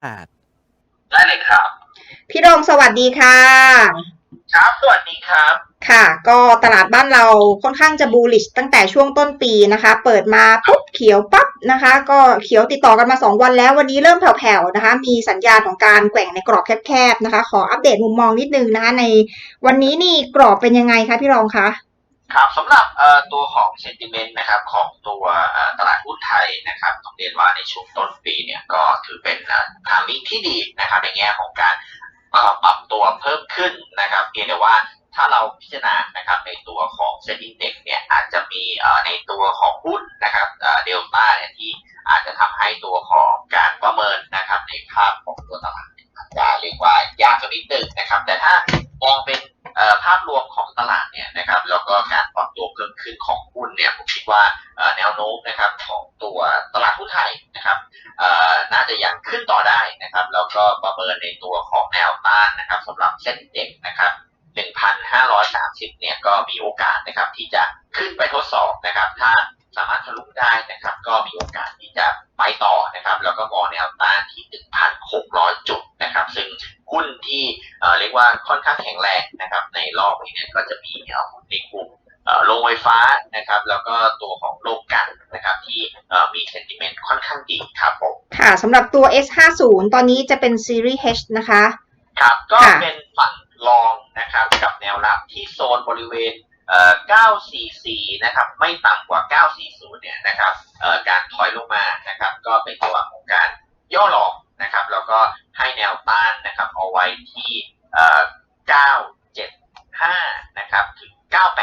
แปดได้เลยครับ พี่รงสวัสดีค่ะ ครับสวัสดีครับ ค่ะ ก็ตลาดบ้านเราค่อนข้างจะบูลลิชตั้งแต่ช่วงต้นปีนะคะ เปิดมาปุ๊บเขียวปั๊บนะคะ ก็เขียวติดต่อกันมา 2 วันแล้ววันนี้เริ่มแผ่วๆนะคะ มีสัญญาณของการแกว่งในกรอบแคบๆนะคะ ขออัปเดตมุมมองนิดนึงนะคะในวันนี้นี่กรอบเป็นยังไงคะพี่รองคะ ครับสำหรับตัวของเซนติเมนต์นะครับของตัวตลาดหุ้นไทยนะครับต้องเรียนว่าในช่วงต้นปีเนี่ยก็ถือเป็นทางมิงที่ดีนะครับในแง่ของการปรับตัวเพิ่มขึ้นนะครับเพียงแต่ว่าถ้าเราพิจารณานะครับในตัวของเซ็นดิ้งเด็กเนี่ยอาจจะมีในตัวของหุ้นนะครับเดลต้าเนี่ยที่อาจจะทำให้ตัวของการประเมินนะครับในภาพของตัวตลาดอาจจะเรียกว่ายากสักนิดนึงนะครับ แต่ถ้ามองเป็นภ ก็การปรับตัวเพิ่มขึ้นของหุ้นเนี่ยผมคิดว่าแนวโน้มนะครับของตัวตลาดหุ้นไทยนะครับน่าจะยังขึ้นต่อได้นะครับแล้วก็ประเมินในตัวของแนวต้านนะครับสำหรับเส้นเด็กนะครับ1,530เนี่ยก็มีโอกาสนะครับที่จะขึ้นไปทดสอบนะครับถ้าสามารถทะลุได้นะครับก็มีโอกาสที่จะไปต่อนะครับแล้วก็มองแนวต้านที่ 1,600 จุดนะครับซึ่งหุ้นที่ เอ่อเรียกว่าค่อนข้างแข็งแรงนะครับ ในรอบนี้เนี่ยก็จะมีเอ่อหุ้นในกลุ่มเอ่อโรงไฟฟ้านะครับ แล้วก็ตัวของโลกกันนะครับ ที่เอ่อมีเซนติเมนต์ค่อนข้างดีครับผมค่ะสำหรับตัว S50 ตอนนี้จะเป็นซีรีส์ H นะคะ ครับ ก็ค่ะเป็นฝั่งรองนะครับ กับแนวรับที่โซนบริเวณเอ่อ944 นะครับ ไม่ต่ำกว่า 940 เนี่ยนะครับเอ่อการถอยลงมานะครับ ก็เป็นตัวของการย่อลงนะครับ แล้วก็ให้แนวต้านนะครับ เอาไว้ที่เอ่อ 975 นะครับถึง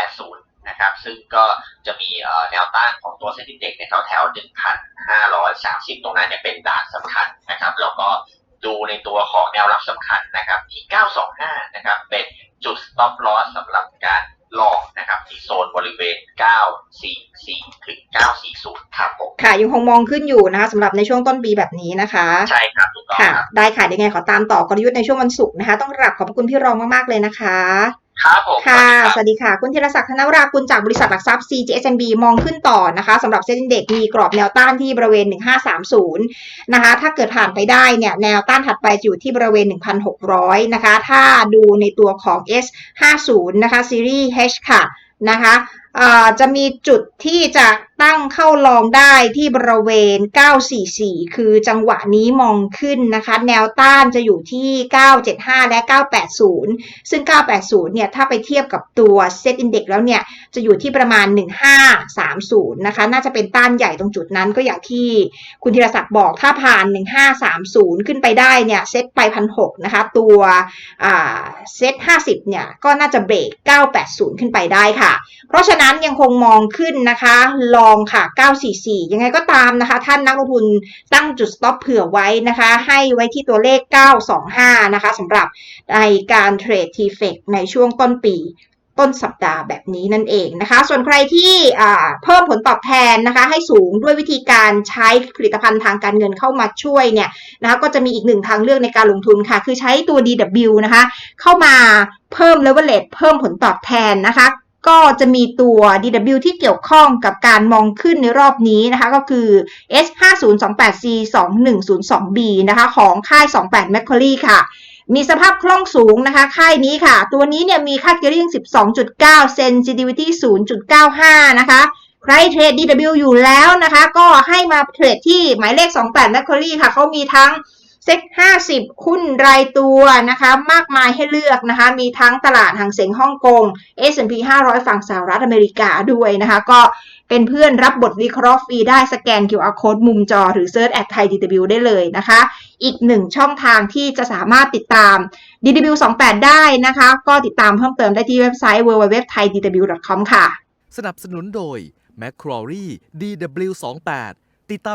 980 นะครับ ซึ่งก็จะมีแนวต้านของตัวเซ็นดิ้งเด็กในแถวแถว 1,530 ตรงนั้นเนี่ยเป็นด่านสำคัญนะครับ แล้วก็ดูในตัวของแนวรับสำคัญนะครับที่ 925 นะครับ เป็นจุด stop loss สำหรับการลองนะครับที่โซนบริเวณ 944 ถึง 94 ครับผมค่ะ ยังคงมองขึ้นอยู่นะคะสำหรับในช่วงต้นปีแบบนี้นะคะ ใช่ครับถูกต้องค่ะ ครับได้ค่ะยังไงขอตามต่อกลยุทธ์ในช่วงวันศุกร์นะคะ ต้องกราบขอบพระคุณพี่รองมากๆเลยนะคะ ครับผมค่ะสสวัสดีครับวัสดีค่ะ คุณธีรศักดิ์ธนวรากุลจากบริษัทหลักทรัพย์ CGSMB มองขึ้นต่อนะคะสำหรับเซ็นเด็กมีกรอบแนวต้านที่บริเวณ 1530 นะคะ ถ้าเกิดผ่านไปได้เนี่ย แนวต้านถัดไปจะอยู่ที่บริเวณ 1,600 นะคะ ถ้าดูในตัวของ S50 นะคะ ซีรีส์ H ค่ะ นะคะอ่า จะมีจุดที่จะตั้งเข้าลองได้ที่บริเวณ 944 คือจังหวะนี้มองขึ้นนะคะ แนวต้านจะอยู่ที่ 975 และ 980 ซึ่ง 980 เนี่ย ถ้าไปเทียบกับตัว Set Index แล้วเนี่ย จะอยู่ที่ประมาณ 1530 นะคะ น่าจะเป็นต้านใหญ่ตรงจุดนั้นก็อย่างที่คุณธีรศักดิ์บอกถ้าผ่าน 1530 ขึ้นไปได้เนี่ย เซตไป 1,600 นะคะ ตัวเซต50 เนี่ย ก็น่าจะเบรก 980 ขึ้นไปได้ค่ะ เพราะฉะนั้นยังคงมองขึ้นนะคะ ลองค่ะ 944 ยังไงก็ตามนะคะ ท่านนักลงทุนตั้งจุด stop เผื่อไว้นะคะ ให้ไว้ที่ตัวเลข 925 นะคะสำหรับในการเทรดทีเฟกในช่วงต้นปีต้นสัปดาห์แบบนี้นั่นเองนะคะ ส่วนใครที่เพิ่มผลตอบแทนนะคะ ให้สูงด้วยวิธีการใช้ผลิตภัณฑ์ทางการเงินเข้ามาช่วยเนี่ยนะคะก็จะมีอีกหนึ่งทางเลือกในการลงทุนค่ะ คือใช้ตัว DW นะคะ เข้ามาเพิ่ม leverage เพิ่มผลตอบแทนนะคะ ก็จะมีตัว DW ที่เกี่ยวข้องกับการมองขึ้นในรอบนี้นะคะก็คือ S5028C2102B นะคะของค่าย 28 Macquarie ค่ะ มีสภาพคล่องสูงนะคะ ค่ายนี้ค่ะ ตัวนี้เนี่ยมีค่า gearing 12.9 sensitivity 0.95 นะคะ ใครเทรด DW อยู่แล้วนะคะ ก็ให้มาเทรดที่หมายเลข 28 Macquarie ค่ะเขามีทั้ง เซ็ก50 หุ้นรายตัวนะคะ มากมายให้เลือกนะคะ มีทั้งตลาดหางเสงฮ่องกง S&P 500 ฝั่งสหรัฐอเมริกาด้วยนะคะ ก็เป็นเพื่อนรับบทวิเคราะห์ฟรีได้สแกน QR code มุมจอหรือ Search at Thai DW ได้เลยนะคะ อีกหนึ่งช่องทางที่จะสามารถติดตาม DW28 ได้นะคะ ก็ติดตามเพิ่มเติมได้ที่เว็บไซต์ www.thaidw.com ค่ะ สนับสนุนโดย m c q u a r i e DW28 ติดตาม